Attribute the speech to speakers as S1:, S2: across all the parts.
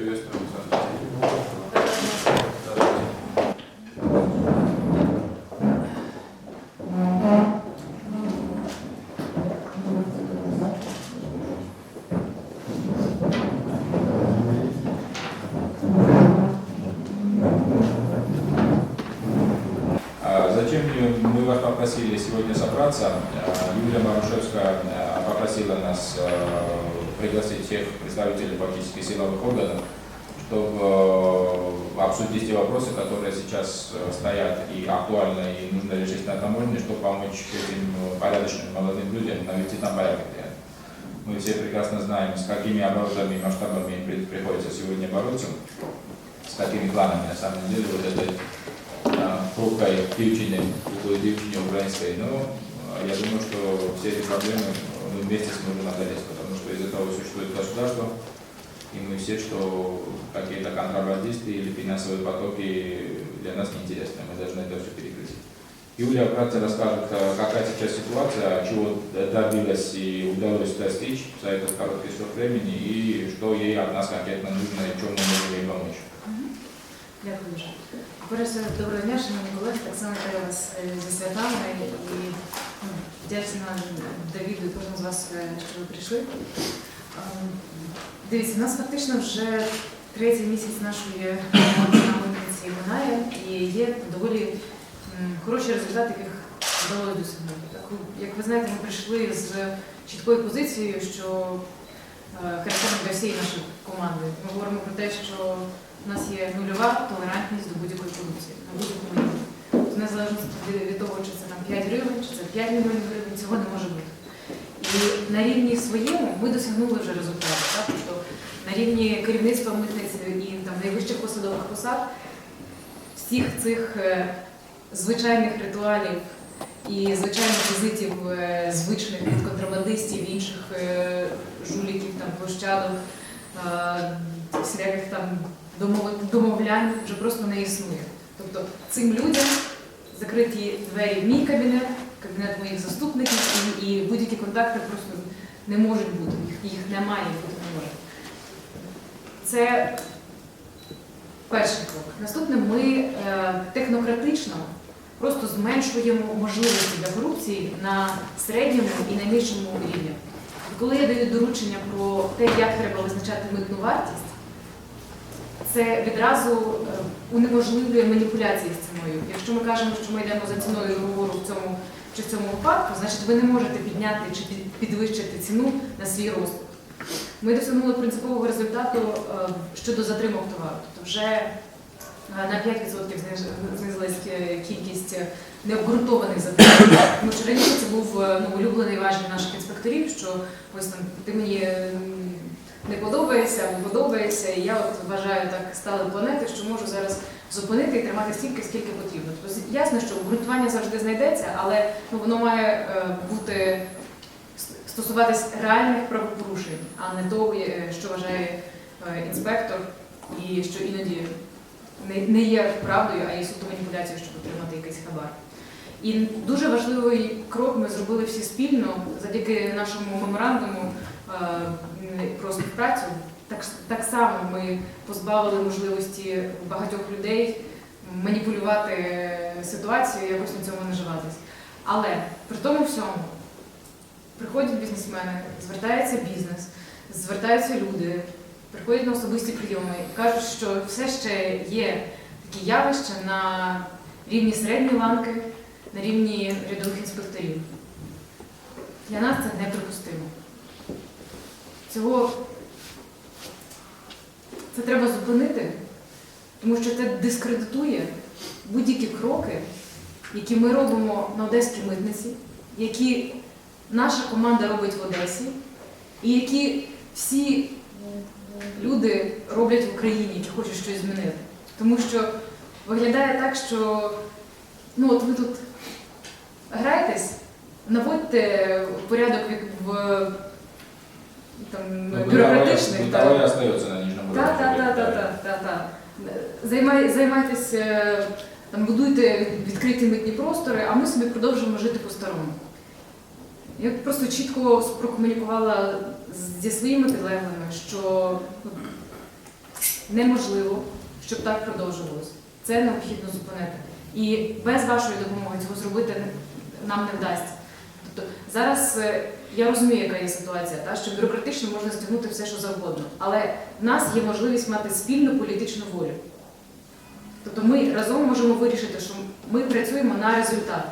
S1: Приветствуем вас. Здравствуйте. А Зачем мы вас попросили сегодня собраться? А, Юлия Марушевская а, попросила нас а, пригласить всех представителей политических силовых органов, чтобы э, обсудить те вопросы, которые сейчас э, стоят и актуальны, и нужно решить на этом уровне, чтобы помочь этим э, порядочным молодым людям навести там порядок. Мы все прекрасно знаем, с какими оборотами и масштабами приходится сегодня бороться, с какими планами на самом деле вот этой хрупкой девчине, хрупкой девчине украинской. Но а, я думаю, что все эти проблемы мы вместе сможем одолеть, что из-за того существует государство, и мы все, что какие-то контрабандисты или финансовые потоки для нас неинтересны, мы должны это все перекрыть. Юлия вкратце расскажет, а, какая сейчас ситуация, чего добилась и удалось достичь за этот короткий срок времени, и что ей от нас конкретно нужно, и в чем мы можем ей помочь.
S2: Дякую дуже. Перше, доброго дня, шановні колеги. Так само вітаю вас е, зі святами і ну, вдячна Давіду кожному з вас, е, що ви прийшли. Ем, Дивіться, у нас фактично вже третій місяць нашої на митниці минає і є доволі хороші результати, яких вдалося досягнути. Як ви знаєте, ми прийшли з чіткою позицією, що е, характерно для всієї нашої команди. Ми говоримо про те, що у нас є нульова толерантність до будь-якої корупції на будь-якому рівні. В незалежності від- того, чи це там 5 гривень, чи це 5 мільйонів гривень, цього не може бути. І на рівні своєму ми досягнули вже результату. Так? Тобто на рівні керівництва митниці і там найвищих посадових посад всіх цих е, звичайних ритуалів і звичайних візитів е, звичних від контрабандистів, інших е, жуліків, там площадок, всіляких там домов- домовлянь вже просто не існує. Тобто цим людям закриті двері в мій кабінет, кабінет моїх заступників, і, і будь-які контакти просто не можуть бути, їх, їх немає, бути не може. Це перший крок. Наступне ми е, технократично просто зменшуємо можливості для корупції на середньому і найнижчому рівні. Коли я даю доручення про те, як треба визначати митну вартість, це відразу е, унеможливлює маніпуляції з ціною. Якщо ми кажемо, що ми йдемо за ціною договору в цьому чи в цьому випадку, значить ви не можете підняти чи підвищити ціну на свій розсуд. Ми досягнули принципового результату е, щодо затримок товару. Тобто вже е, на 5% зниж- знизилась кількість необґрунтованих затримок. Тому раніше це був ну, улюблений важіль наших інспекторів, що ось там ти мені не подобаєшся або подобаєшся, і я от вважаю так стали планети, що можу зараз зупинити і тримати стільки, скільки потрібно. Тобто ясно, що обґрунтування завжди знайдеться, але ну, воно має е, бути стосуватись реальних правопорушень, а не того, е, що вважає е, інспектор, і що іноді не, є правдою, а є суто маніпуляцією, щоб отримати якийсь хабар. І дуже важливий крок ми зробили всі спільно завдяки нашому меморандуму про співпрацю. Так, так само ми позбавили можливості багатьох людей маніпулювати е, ситуацією, якось на цьому наживатись. Але при тому всьому приходять бізнесмени, звертається бізнес, звертаються люди, приходять на особисті прийоми і кажуть, що все ще є такі явища на рівні середньої ланки, на рівні рядових інспекторів. Для нас це неприпустимо. Цього це треба зупинити, тому що це дискредитує будь-які кроки, які ми робимо на Одеській митниці, які наша команда робить в Одесі, і які всі люди роблять в Україні, які хочуть щось змінити. Тому що виглядає так, що ну от ви тут граєтесь, наводьте порядок в, там, бюрократичних.
S1: Бытовой
S2: так.
S1: остается на нижнем уровне.
S2: Так, так, так, так, так, так, так. Займай, займайтесь, е, там, будуйте відкриті митні простори, а ми собі продовжуємо жити по-старому. Я просто чітко прокомунікувала зі своїми підлеглими, що ну, неможливо, щоб так продовжувалось. Це необхідно зупинити. І без вашої допомоги цього зробити нам не вдасться. Тобто зараз е, я розумію, яка є ситуація, та, що бюрократично можна стягнути все, що завгодно. Але в нас є можливість мати спільну політичну волю. Тобто ми разом можемо вирішити, що ми працюємо на результат.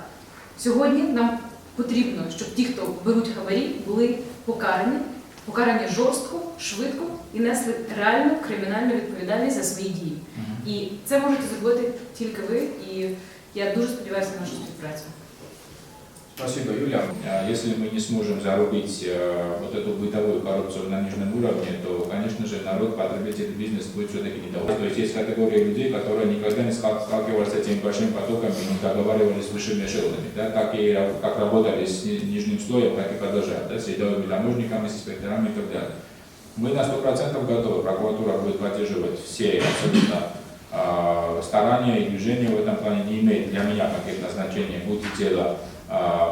S2: Сьогодні нам потрібно, щоб ті, хто беруть хабарі, були покарані, покарані жорстко, швидко і несли реальну кримінальну відповідальність за свої дії. І це можете зробити тільки ви, і я дуже сподіваюся на нашу співпрацю.
S1: Спасибо, Юля. А Если мы не сможем зарубить э, вот эту бытовую коррупцию на нижнем уровне, то, конечно же, народ, потребитель, бизнес будет все-таки недоволен. То есть есть категория людей, которые никогда не стал- сталкивались с этими большими потоками не договаривались с высшими эшелонами. Да? Как, и, как работали с ни- нижним слоем, так и продолжают. Да? С рядовыми таможниками, с инспекторами и так далее. Мы на 100% готовы. Прокуратура будет поддерживать все абсолютно а, старания и движения в этом плане. Не имеет для меня каких-то значения, будь то дело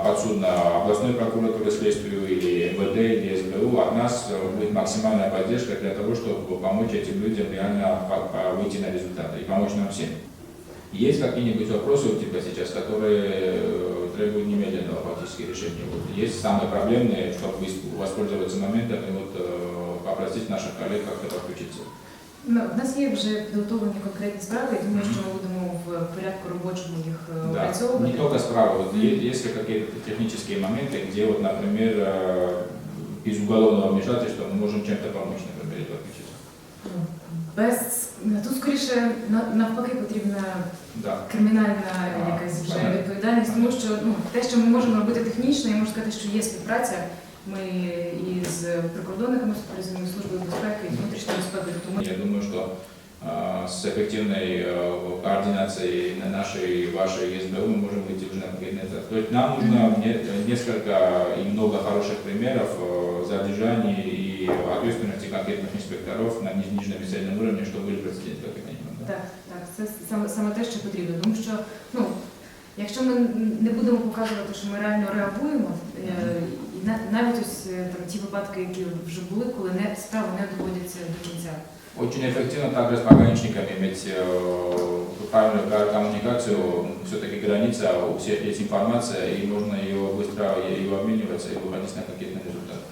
S1: подсудно областной прокуратуры следствию или МВД, или СБУ, от нас э, будет максимальная поддержка для того, чтобы помочь этим людям реально по- по- выйти на результаты и помочь нам всем. Есть какие-нибудь вопросы у тебя сейчас, которые э, требуют немедленного фактически решения? Вот есть самые проблемные, чтобы выс- воспользоваться моментом и вот э, попросить наших коллег как-то подключиться.
S2: Ну, в нас є вже підготовлені конкретні справи, я думаю, що ми будемо в порядку робочому їх е,
S1: Да,
S2: опрацьовувати.
S1: не только справа. Вот е- есть ли какие-то технические моменты, где вот, например, э, без уголовного вмешательства мы можем чем-то помочь, например, или подключиться?
S2: Без тут скоріше на- навпаки потрібна
S1: Да.
S2: кримінальна
S1: А,
S2: якась вже
S1: понятно.
S2: відповідальність, тому що ну те, що ми можемо робити технічно, я можу сказати, що є співпраця. Ми і з прикордонниками співпрацюємо, і службою безпеки, і з внутрішньою безпекою. Тому
S1: Я думаю, что э, с эффективной э, координацией на нашей, вашей СБУ мы можем выйти уже на конкретный этап. То есть нам нужно не- несколько и много хороших примеров э, задержаний и ответственности конкретных инспекторов на низ- нижнем и среднем уровне, чтобы были прецеденты, как минимум. Да?
S2: так, так, це саме саме те, що потрібно. Тому що ну. Якщо ми не будемо показувати, що ми реально реагуємо, е, і на- навіть ось е, там ті випадки, які вже були, коли не справи не доводяться до кінця.
S1: Очень эффективно также с пограничниками иметь э, правильную ко- коммуникацию. Все-таки граница, у всех есть информация, и можно ее быстро ее обмениваться и выходить на какие-то результаты.